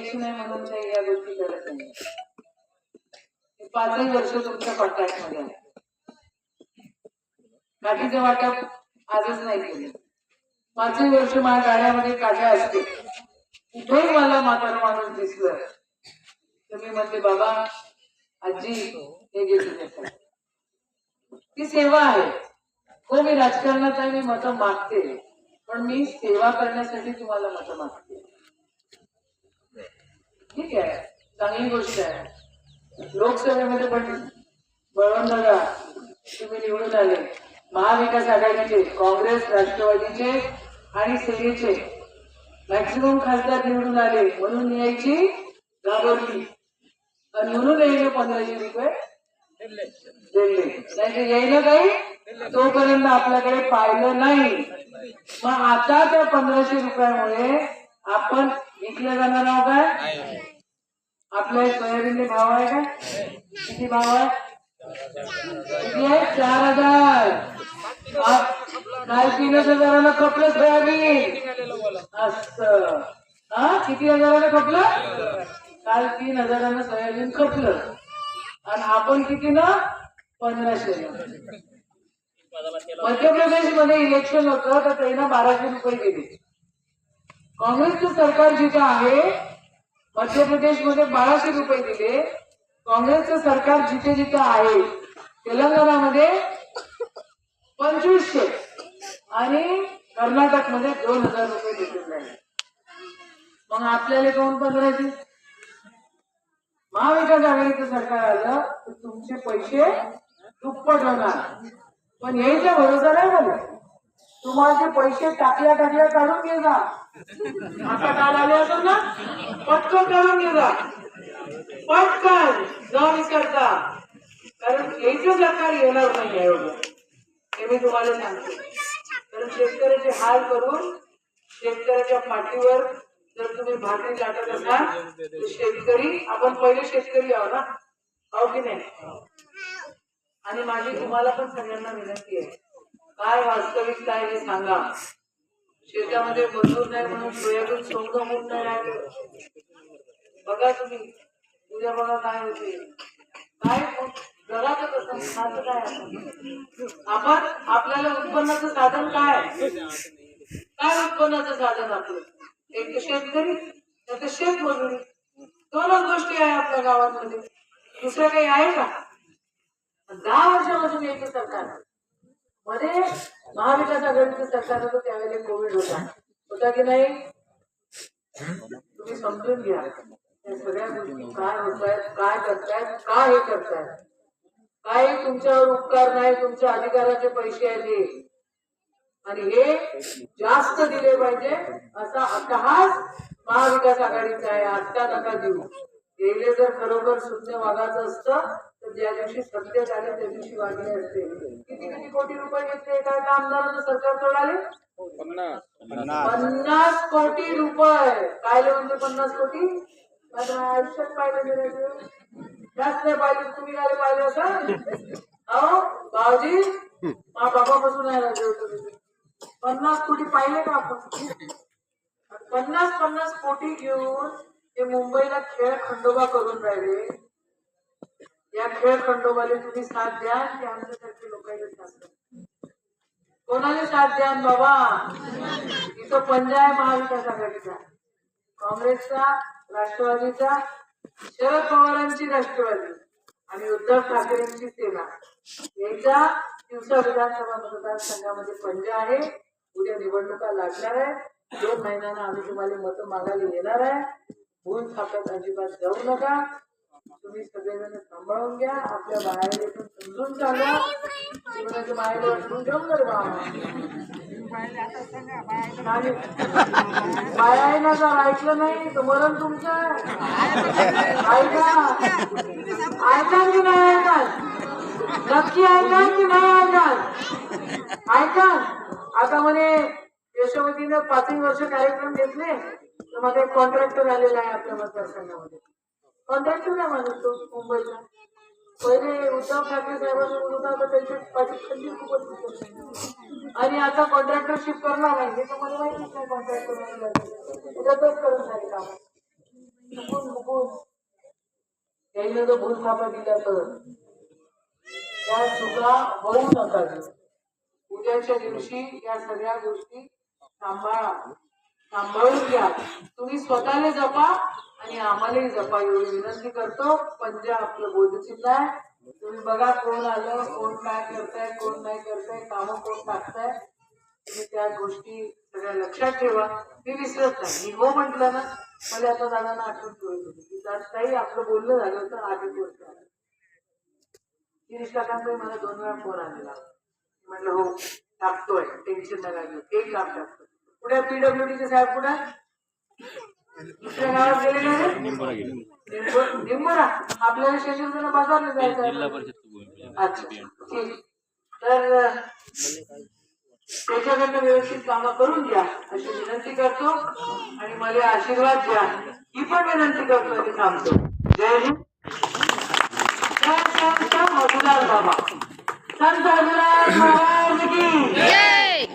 Election आहे म्हणून काही या गोष्टी करत नाही. पाचही वर्ष तुमच्या कॉन्टॅक्टमध्ये आहे. बाकीचं वाटप आजच नाही केलं. पाचही वर्ष माझ्या गाड्यामध्ये काढ्या असते कुठेही मला म्हातारा माणूस दिसलं तर मी म्हणते बाबा आजी हे घेतले ती सेवा आहे. हो मी राजकारणात आहे मी मतं मागते. पण मी सेवा करण्यासाठी तुम्हाला मतं मागते. ठीक आहे. चांगली गोष्ट आहे. लोकसभेमध्ये पण बळवंतदादा तुम्ही निवडून आले. महाविकास आघाडीचे काँग्रेस राष्ट्रवादीचे आणि सेनेचे. मॅक्सिमम खासदार निवडून आले म्हणून यायची घाबरली आणि म्हणून यायला पंधराशे रुपये. दिले. नाही येईल यायला काही? तोपर्यंत आपल्याकडे पाहिलं नाही. मग आता त्या पंधराशे रुपयामुळे आपण विकलं जाणार आहोत काय? आपल्या सोयाबीनचे भाव आहे का किती भाव आहे? किती चार हजार. काल तीन हजाराला खपलं सोयाबीन. अस हा? किती हजाराला खपलं काल तीन हजारानं सोयाबीन खपलं आणि आपण किती ना? पंधराशे. मध्य प्रदेशमध्ये इलेक्शन होतं तर त्यांना बाराशे रुपये दिले काँग्रेसचं सरकार जिथं आहे मध्य प्रदेशमध्ये बाराशे रुपये दिले. काँग्रेसचं सरकार जिथे जिथे आहे तेलंगणामध्ये पंचवीसशे. आणि कर्नाटकमध्ये दोन हजार रुपये दिलेले आहे मग आपल्याला कोण पंधराशे? महाविकास आघाडीचं सरकार आलं तर तुमचे पैसे दुप्पट होणार. पण यायचा भरोसा नाही मला. तुम्हाला ते पैसे टाकल्या टाकल्या काढून घे जा. आता काल आले असेल ना? पटकन काढून घे जा. पटकन. न विसरता. कारण यायचं सरकार येणार नाही एवढं. हे मी तुम्हाला सांगतो. कारण शेतकऱ्याचे हाल करून शेतकऱ्याच्या पाठीवर जर तुम्ही भाकरी लाटत असाल तर शेतकरी आपण पहिले शेतकरी आहो ना? हो की नाही? आणि माझी तुम्हाला पण सगळ्यांना विनंती आहे. काय वास्तविक काय हे सांगा. शेतामध्ये मजूर नाही म्हणून सोयाबीन सोंग होत नाही राहिलं. बघा तुम्ही उद्या बघा काय होते. काय हो, जगाचं कसं माझं काय आपण आपल्याला उत्पन्नाचं साधन काय? काय उत्पन्नाचं साधन आपलं? एक तर शेतकरी एक तर शेतमजुरी. दोनच गोष्टी आहे आपल्या गावामध्ये. दुसरं काही आहे का? दहा वर्षापासून येते सरकार. मध्ये महाविकास आघाडीचं सरकार होतं त्यावेळेला कोविड होता. होता की नाही? तुम्ही समजून घ्या. सगळ्या गोष्टी काय होत आहेत काय करतायत का हे करतायत? काही तुमच्यावर उपकार नाही तुमच्या अधिकाराचे पैसे आले हे. आणि हे जास्त दिले पाहिजे असा अट्टहास महाविकास आघाडीचा आहे. आत्ता नका देऊ. गेले जर खरोखर शून्य वागायचं असतं तर ज्या दिवशी सत्य झाले त्या दिवशी वागले असते. किती किती कोटी रुपये घेतले एका एका आमदारानं सरकार तोडाले. पन्नास. कोटी रुपये. काय म्हणजे पन्नास कोटी? आयुष्यात पाहिलं नाही. जास्त नाही पाहिजे तुम्ही काय पाहिलं असं? अहो भाऊजी मा राजे होतो तुम्ही. पन्नास कोटी पाहिले का आपण? पन्नास पन्नास कोटी घेऊन ते मुंबईला खेळ खंडोबा करून राहिले. या खेळ खंडोबाला तुम्ही साथ द्या की द्या कोणाला साथ द्या बाबा? इथं पंजा आहे महाविकास आघाडीचा काँग्रेसचा राष्ट्रवादीचा शरद पवारांची राष्ट्रवादी आणि उद्धव ठाकरेंची सेना. याचा दिवसा विधानसभा मतदारसंघामध्ये पंजा आहे. उद्या निवडणुका लागणार आहे. दोन महिन्यांना आम्ही तुम्हाला मतं मागायला येणार आहे. भूल थाकत अजिबात जाऊ नका. तुम्ही सगळेजण सांभाळून घ्या. आपल्या बाहेर पण समजून चालवा जीवनाच्या बाहेर वाटून घेऊन जर बायानं जर ऐकलं नाही तर मरण तुमचं आहे. ऐका. ऐका की नाही ऐका. नक्की ऐका की नाही ऐका. ऐका. आता म्हणे यशोमतीनं पाचही वर्ष कार्यक्रम घेतले तर मध्ये कॉन्ट्रॅक्टर आलेला आहे आपल्या मतदारसंघामध्ये. कॉन्ट्रॅक्टर काय माणूस तो मुंबईचा पहिले उद्धव ठाकरे साहेबांचा होता तर त्यांची पाठी खंडी खूपच दिसत आणि आता कॉन्ट्रॅक्टरशिप करणार आहे. हे तर मला माहितीच नाही कॉन्ट्रॅक्टर त्याच्यातच करून झाले काम त्यांना जर भूलथापा दिला तर. त्या चुका होऊ नका. उद्याच्या दिवशी या सगळ्या गोष्टी सांभाळा. सांभाळून घ्या. तुम्ही स्वतःला जपा आणि आम्हालाही जपा एवढी विनंती करतो. पंजा आपलं बोधचिन्ह आहे तुम्ही बघा कोण आलं कोण काय करताय कोण नाही करताय कामं कोण टाकताय. तुम्ही त्या गोष्टी सगळ्या लक्षात ठेवा. मी विसरत नाही. मी हो म्हटलं ना मला आता दादांना आठवण ठेवत होती की काही आपलं बोलणं झालं तर आठ एक वर्ष काकांकडे मला दोन वेळा फोन आलेला. म्हटलं हो टाकतोय. टेन्शन नका घेऊ एक काम टाकतो पुढे पीडब्ल्यूडीचे साहेब पुढे दुसऱ्या गावात गेले का रे? निंबोरा आपल्याला शेजारला बाजारला जायचं आहे. अच्छा ठीक तर त्याच्याकडनं व्यवस्थित कामं करून घ्या अशी विनंती करतो आणि मला आशीर्वाद द्या ही पण विनंती करतो आणि थांबतो जय हिंद जय संत मधुलाल बाबा संत हजराज महाराज की